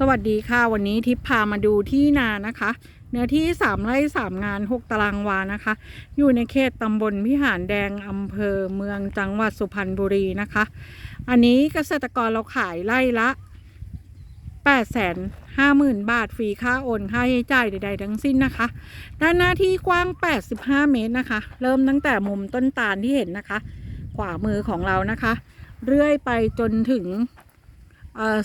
สวัสดีค่ะ วันนี้ทิพย์พามาดูที่นานะคะ เนื้อที่ 3 ไร่ 3 งาน 6 ตารางวานะคะ อยู่ในเขตตำบลพิหารแดงอำเภอเมืองจังหวัดสุพรรณบุรีนะคะ อันนี้เกษตรกรเราขายไร่ละ 8 5 0 0 0 0 บาทฟรีค่าโอนค่าใช้จ่ายใด ๆ ทั้งสิ้นนะคะ ด้านหน้าที่กว้าง 85 เมตรนะคะ เริ่มตั้งแต่มุมต้นตาลที่เห็นนะคะ ขวามือของเรานะคะ เรื่อยไปจนถึง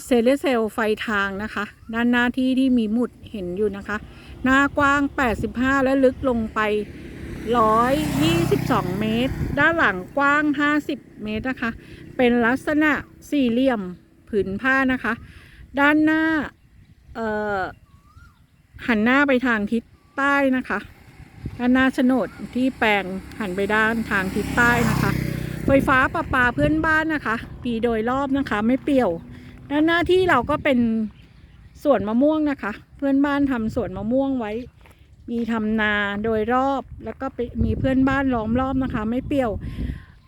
เซเลเซลไฟทางนะคะ ด้านหน้าที่ที่มีหมุดเห็นอยู่นะคะ หน้ากว้าง 85 และลึกลงไป 122 เมตร ด้านหลังกว้าง 50 เมตรนะคะ เป็นลักษณะสี่เหลี่ยมผืนผ้านะคะ ด้านหน้าหันหน้าไปทางทิศใต้นะคะ ด้านหน้าโฉนดที่แปลงหันไปด้านทางทิศใต้นะคะ ไฟฟ้าประปาเพื่อนบ้านนะคะ ปีโดยรอบนะคะไม่เปรี่ยว ด้านหน้าที่เราก็เป็นสวนมะม่วงนะคะ เพื่อนบ้านทำสวนมะม่วงไว้ มีทำนาโดยรอบแล้วก็มีเพื่อนบ้านล้อมรอบนะคะ ไม่เปรี่ยว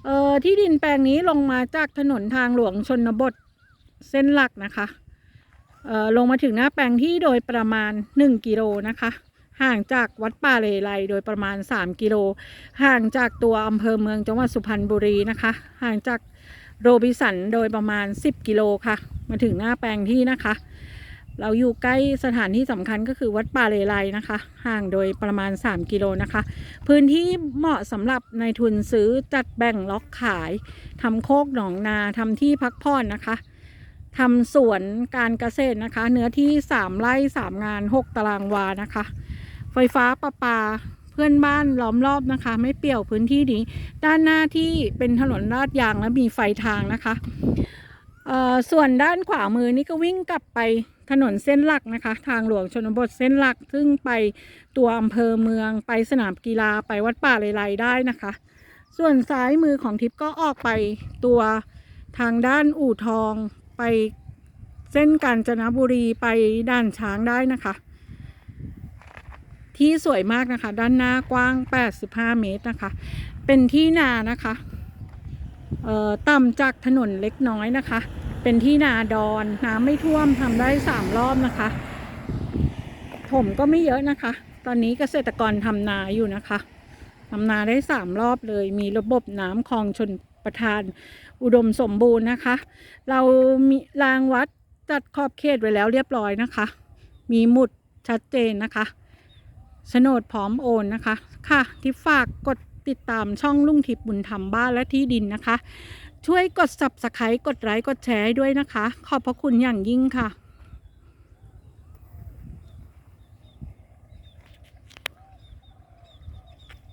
เอ่อที่ดินแปลงนี้ลงมาจากถนนทางหลวงชนบทเส้นหลักนะคะเอ่อลงมาถึงหน้าแปลงที่โดยประมาณ 1 กิโลนะคะ ห่างจากวัดป่าเลไลโดยประมาณ 3 กิโล ห่างจากตัวอำเภอเมืองจังหวัดสุพรรณบุรีนะคะ ห่างจากโรบิสันโดยประมาณ 10 กิโลค่ะ มาถึงหน้าแปลงที่นะคะ เราอยู่ใกล้สถานที่สำคัญก็คือวัดป่าเลไลนะคะ ห่างโดยประมาณ 3 กิโลนะคะ พื้นที่เหมาะสำหรับในายทุนซื้อจัดแบ่งล็อกขายทำโคกหนองนาทำที่พักผ่อนนะคะทำสวนการเกษตรนะคะ เนื้อที่ 3 ไร่ 3 งาน 6 ตารางวานะคะ ไฟฟ้าประปาเพื่อนบ้านล้อมรอบนะคะ ไม่เปี่ยวพื้นที่นี้ ด้านหน้าที่เป็นถนนลาดยางและมีไฟทางนะคะ ส่วนด้านขวามือนี่ก็วิ่งกลับไปถนนเส้นหลักนะคะ ทางหลวงชนบทเส้นหลัก ซึ่งไปตัวอำเภอเมืองไปสนามกีฬาไปวัดป่าเลไลได้นะคะ ส่วนซ้ายมือของทิพย์ก็ออกไปตัวทางด้านอู่ทองไปเส้นกาญจนบุรีไปด่านช้างได้นะคะ ที่สวยมากนะคะ ด้านหน้ากว้าง 85 เมตรนะคะ เป็นที่นานะคะ ต่ำจากถนนเล็กน้อยนะคะ เป็นที่นาดอนน้ำไม่ท่วมทำได้3รอบนะคะผมก็ไม่เยอะนะคะ ตอนนี้เกษตรกรทำนาอยู่นะคะทำนาได้3รอบเลย มีระบบน้ำคลองชนประทานอุดมสมบูรณ์นะคะ เรามีรางวัดจัดขอบเขตไว้แล้วเรียบร้อยนะคะ มีหมุดชัดเจนนะคะโฉนดพร้อมโอนนะคะ ค่ะที่ฝากกด ติดตามช่องลุงทิพย์บุญธรรมบ้านและที่ดินนะคะ ช่วยกด subscribe กดไลค์กดแชร์ให้ด้วยนะคะ ขอบพระคุณอย่างยิ่งค่ะ